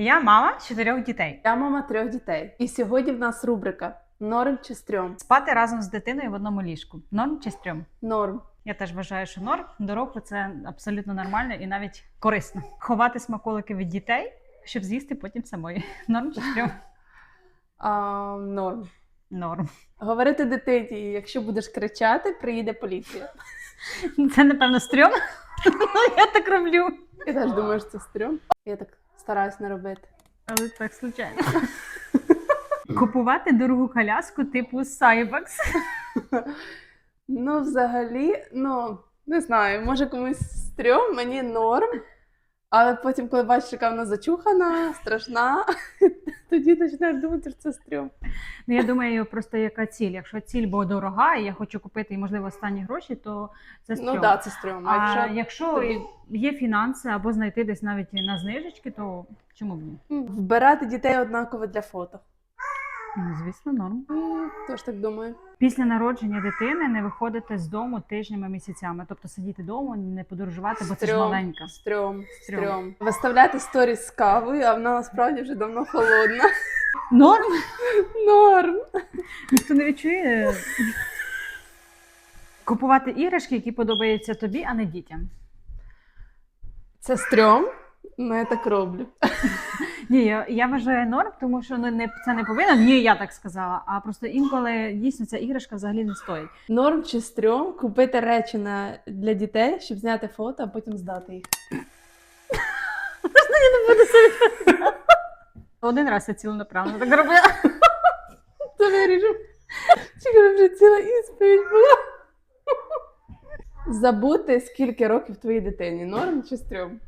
Я мама чотирьох дітей. Я мама трьох дітей. І сьогодні в нас рубрика Норм чи стрьом? Спати разом з дитиною в одному ліжку. Норм чи стрьом? Норм. Я теж вважаю, що норм до року це абсолютно нормально і навіть корисно. Ховати смаколики від дітей, щоб з'їсти потім самої. Норм чи стрьом? А, норм. Норм. Говорити дитині, якщо будеш кричати, приїде поліція. Це напевно стрьом. Я так роблю. Я теж думаю, що це стрьом. Я так стараюсь не робити. Але так случайно. Купувати дорогу коляску типу Cybex. Ну, взагалі, ну, не знаю, може комусь стрьом, мені норм. Але потім, коли бачиш, яка вона зачухана, страшна, тоді починаєш думати, що це стрьом. Ну, я думаю, просто яка ціль. Якщо ціль бо дорога, і я хочу купити, і, можливо, останні гроші, то це стрьом. Ну да, це стрьом. А, А якщо якщо тобі- є фінанси або знайти десь навіть на знижечки, то чому б ні? вбирати дітей однаково для фото. Ну, звісно, норм. Теж так думаю. Після народження дитини не виходити з дому тижнями, місяцями. Тобто сидіти вдома, не подорожувати, бо це ж маленька. Стрьом, Стрьом. стрьом. Виставляти сторіс з кавою, а вона насправді вже давно холодна. Норм? Норм. Ніхто не відчує. Купувати іграшки, які подобаються тобі, а не дітям. Це стрьом, ну я так роблю. Ні, я, я вважаю норм, тому що ну, не, це не повинно. Ні, я так сказала. А просто інколи дійсно ця іграшка взагалі не стоїть. Норм чи стрьом купити речі на, для дітей, щоб зняти фото, а потім здати їх. Один раз я ціленаправно так робила. Це виріжу. Чекай, вже ціла ісповідь була. Забути, скільки років твоїй дитині. Норм чи стрьом?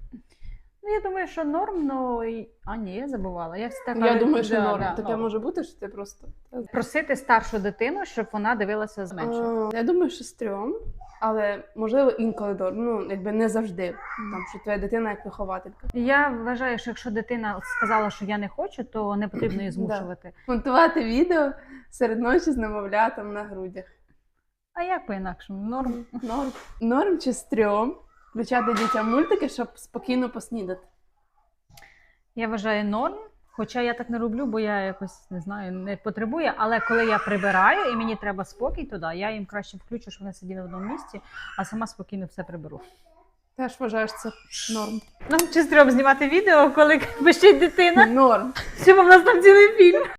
Ну, я думаю, що норм, ну і- а ні, я забувала. Я, все так, Я думаю, що да, норм. да, Таке норм. може бути, що ти просто. Просити старшу дитину, щоб вона дивилася з меншою. А, Я думаю, що стрьом, але можливо інколи норм. Ну, якби не завжди. Там, що твоя дитина як вихователька. Я вважаю, що якщо дитина сказала, що я не хочу, то не потрібно її змушувати. Монтувати відео серед ночі з немовлятом на грудях. А як по-інакшому? Норм. Норм. Норм чи стрьом включати дітям мультики, щоб спокійно поснідати. Я вважаю норм. Хоча я так не роблю, бо я якось не знаю, не потребую. Але коли я прибираю і мені треба спокій, то да, я їм краще включу, щоб вони сиділи в одному місці, а сама спокійно все приберу. Теж вважаєш це норм. Нам чи треба знімати відео, коли пищить дитина, Норм. щоб у нас там цілий фільм.